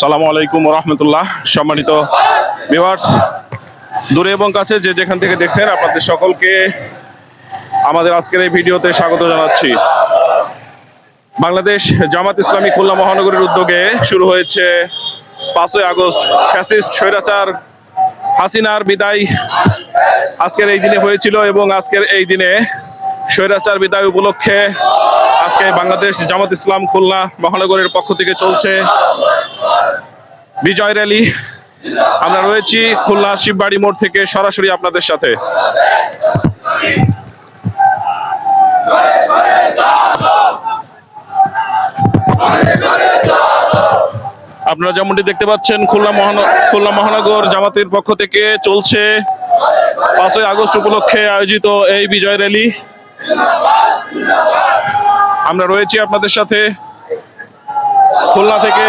সালামু আলাইকুম রহমতুল্লাহ। সম্মানিত ভিউয়ার্স দূরে এবং কাছে যে যেখান থেকে দেখছেন, আপনাদের সকলকে আমাদের আজকের এই ভিডিওতে স্বাগত জানাচ্ছি। বাংলাদেশ জামাত ইসলামী খুলনা মহানগরীর উদ্যোগে শুরু হয়েছে পাঁচই আগস্ট ফ্যাসিস্ট স্বৈরাচার হাসিনার বিদায়। আজকের এই দিনে হয়েছিল এবং আজকের এই দিনে স্বৈরাচার বিদায় উপলক্ষে আজকে বাংলাদেশ জামাত ইসলাম খুলনা মহানগরের পক্ষ থেকে চলছে। বিজয় র্যালি। আমরা রয়েছি খুলনা শিববাড়ি মোড় থেকে সরাসরি আপনাদের সাথে। আপনারা যেমনটি দেখতে পাচ্ছেন, খুলনা মহানগর খুলনা মহানগর জামাতের পক্ষ থেকে চলছে পাঁচই আগস্ট উপলক্ষে আয়োজিত এই বিজয় র্যালি। আমরা রয়েছি আপনাদের সাথে। খুলনা থেকে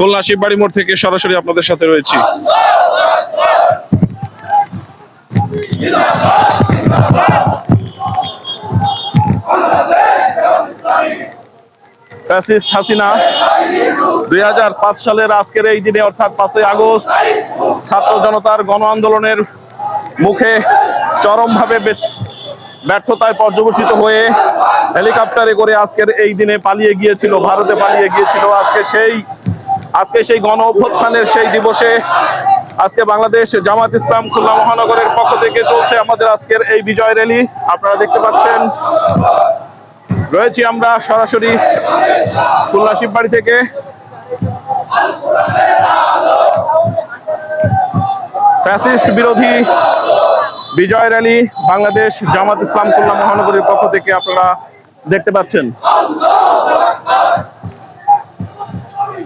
খুলনা শিববাড়ি মোড় থেকে সরাসরি আপনাদের সাথে রয়েছি। হাসিনা, দুই হাজার পাঁচ সালের আজকের এই দিনে, অর্থাৎ পাঁচই আগস্ট, ছাত্র জনতার মুখে চরমভাবে ব্যর্থতায় হয়ে হেলিকপ্টারে করে আজকের এই দিনে পালিয়ে গিয়েছিল, ভারতে পালিয়ে গিয়েছিল। আজকে সেই আজকে সেই গণ অভ্যুত্থানের সেই দিবসে আজকে বাংলাদেশ জামাত ইসলাম খুলনা মহানগরের পক্ষ থেকে চলছে আমাদের আজকের এই বিজয় র্যালি। আপনারা দেখতে পাচ্ছেন, রয়েছি আমরা সরাসরি খুলনা শিববাড়ি থেকে। ফ্যাসিস্ট বিরোধী বিজয় র্যালি বাংলাদেশ জামাত ইসলাম খুলনা মহানগরের পক্ষ থেকে আপনারা দেখতে পাচ্ছেন।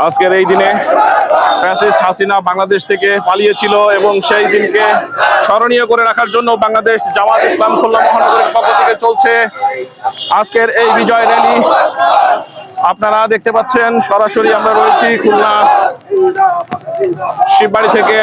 আজকের এই দিনে ফ্যাসিস্ট হাসিনা বাংলাদেশ থেকে পালিয়েছিল এবং সেই দিনকে স্মরণীয় করে রাখার জন্য বাংলাদেশ জামাত ইসলাম খুলনা মহানগরের পক্ষ থেকে চলছে আজকের এই বিজয় র্যালি আপনারা দেখতে পাচ্ছেন সরাসরি আমরা রয়েছি খুলনা শিববাড়ি থেকে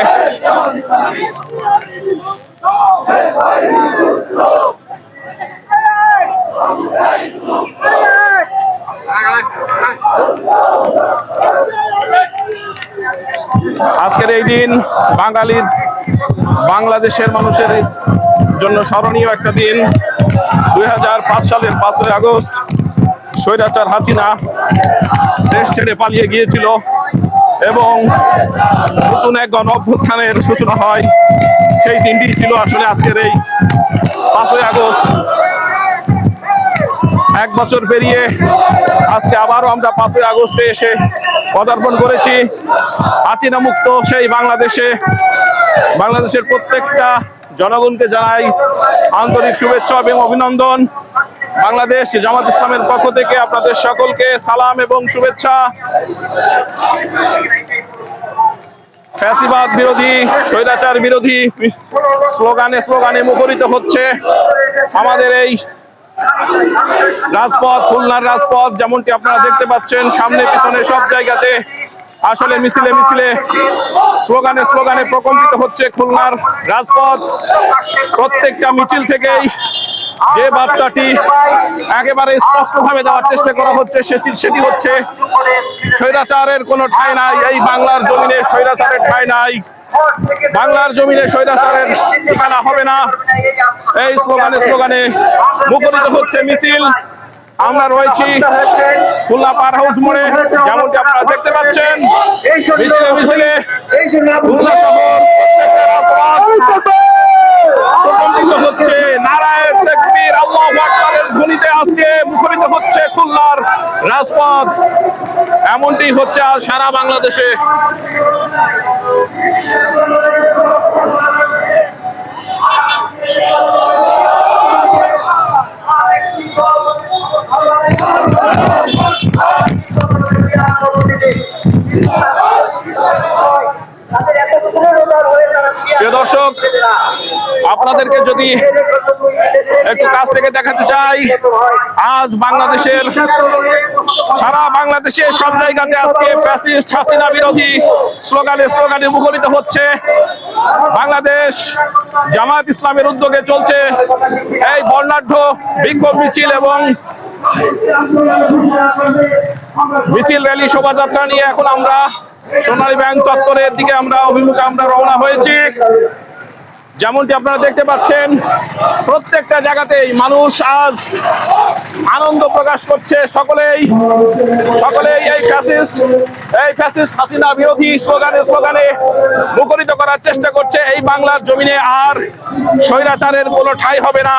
আজকের এই দিন বাঙালির, বাংলাদেশের মানুষের জন্য স্মরণীয় একটা দিন। দুই হাজার পাঁচ সালের পাঁচই আগস্ট স্বৈরাচার হাসিনা দেশ ছেড়ে পালিয়ে গিয়েছিল এবং নতুন এক গণ অভ্যুত্থানের সূচনা হয়। সেই দিনটি ছিল আসলে আজকের এই পাঁচই আগস্ট। এক বছর পেরিয়ে আজকে আবারও আমরা পাঁচই আগস্টে এসে পদার্পণ করেছি। হাসিনা মুক্ত সেই বাংলাদেশে। বাংলাদেশের প্রত্যেকটা জনগণকে জানাই আন্তরিক শুভেচ্ছা এবং অভিনন্দন। বাংলাদেশ জামাত ইসলামের পক্ষ থেকে আপনাদের সকলকে সালাম এবং শুভেচ্ছা। ফ্যাসিবাদ বিরোধী, স্বৈরাচার বিরোধী স্লোগানে স্লোগানে মুখরিত হচ্ছে আমাদের এই রাজপথ, খুলনার রাজপথ, যেমনটি আপনারা দেখতে পাচ্ছেন, সামনে, পিছনে সব জায়গাতে আসলে মিছিলে মিছিলে স্লোগানে স্লোগানে প্রকম্পিত হচ্ছে খুলনার রাজপথ। প্রত্যেকটা মিছিল থেকেই যে বার্তাটি একেবারে স্পষ্টভাবে দেওয়ার চেষ্টা করা হচ্ছে সেটি হচ্ছে, স্বৈরাচারের কোনো ঠাঁই নাই, এই বাংলার জমিনে স্বৈরাচারের ঠাঁই নাই। বাংলার জমিনে স্বৈরাচারের ঠিকানা হবে না। এই স্লোগানে স্লোগানে মুখরিত হচ্ছে মিছিল। আমরা রয়েছি খুলনা পার হাউস মোড়ে, যেমনটি আপনারা দেখতে পাচ্ছেন। মিছিলে মিছিলে খুলনা শহর হচ্ছে। নারায়ণ তাকবীর আল্লাহু আজকে মুখরিত হচ্ছে খুলনার রাজপথ। এমনটি হচ্ছে আজ সারা বাংলাদেশে। প্রিয় দর্শক, আপনাদেরকে যদি একটু কাছ থেকে দেখাতে চাই, আজ বাংলাদেশের সারা বাংলাদেশের সব জায়গাতে আজকে ফ্যাসিস্ট হাসিনা বিরোধী স্লোগানে স্লোগানে মুখরিত হচ্ছে। বাংলাদেশ জামাত ইসলামের উদ্যোগে চলছে এই বর্ণাঢ্য বিক্ষোভ মিছিল এবং মিছিল র্যালি শোভাযাত্রা নিয়ে এখন আমরা সোনালী ব্যাংক চত্বরের দিকে আমরা অভিমুখে আমরা রওনা হয়েছি। যেমনটি আপনারা দেখতে পাচ্ছেন, প্রত্যেকটা জায়গাতেই মানুষ আজ আনন্দ প্রকাশ করছে সকলেই। সকলেই এই ফ্যাসিস্ট এই ফ্যাসিস্ট হাসিনা বিরোধী স্লোগানে স্লোগানে মুখরিত করার চেষ্টা করছে। এই বাংলার জমিনে আর স্বৈরাচারের কোনো ঠাঁই হবে না।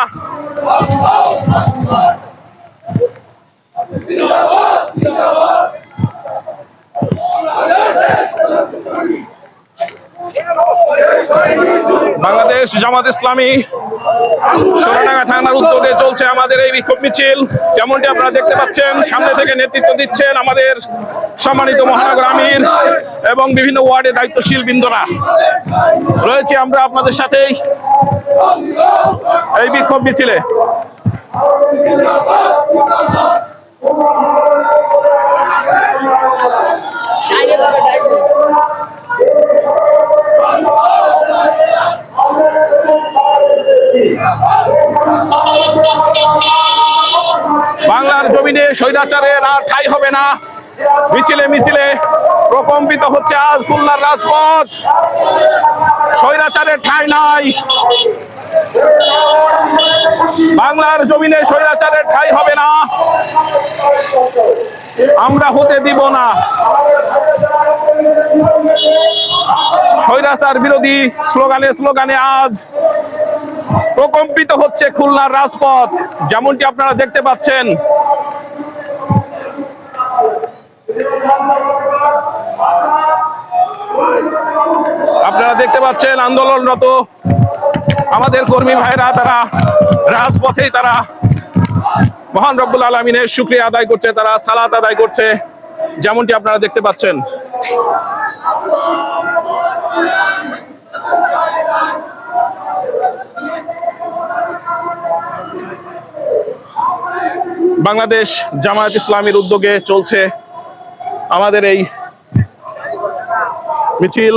বাংলাদেশ জামাত ইসলামী সোনাডাঙ্গা থানার উদ্যোগে চলছে আমাদের এই বিক্ষোভ মিছিল। যেমনটি আপনারা দেখতে পাচ্ছেন, সামনে থেকে নেতৃত্ব দিচ্ছেন আমাদের সম্মানিত মহানগর আমির এবং বিভিন্ন ওয়ার্ডে দায়িত্বশীল বৃন্দরা। রয়েছে আমরা আপনাদের সাথেই এই বিক্ষোভ মিছিলে। বাংলার জমিনে স্বৈরাচারের আর ঠাই হবে না। মিছিলে মিছিলে প্রকম্পিত হচ্ছে আজ খুলনার রাজপথ। স্বৈরাচারের ঠাই নাই। বাংলার জমিনে স্বৈরাচারের ঠাই হবে না। আমরা হতে দিব না। স্বৈরাচার বিরোধী স্লোগানে স্লোগানে আজ প্রকম্পিত হচ্ছে খুলনার রাজপথ, যেমনটি আপনারা দেখতে পাচ্ছেন। আপনারা দেখতে পাচ্ছেন আন্দোলনরত আমাদের কর্মী ভাইরা, তারা রাজপথেই তারা মহান রব্বুল আলমিনের শুক্রিয়া আদায় করছে, তারা সালাত আদায় করছে, যেমনটি আপনারা দেখতে পাচ্ছেন। বাংলাদেশ জামায়াত ইসলামীর উদ্যোগে চলছে আমাদের এই মিছিল।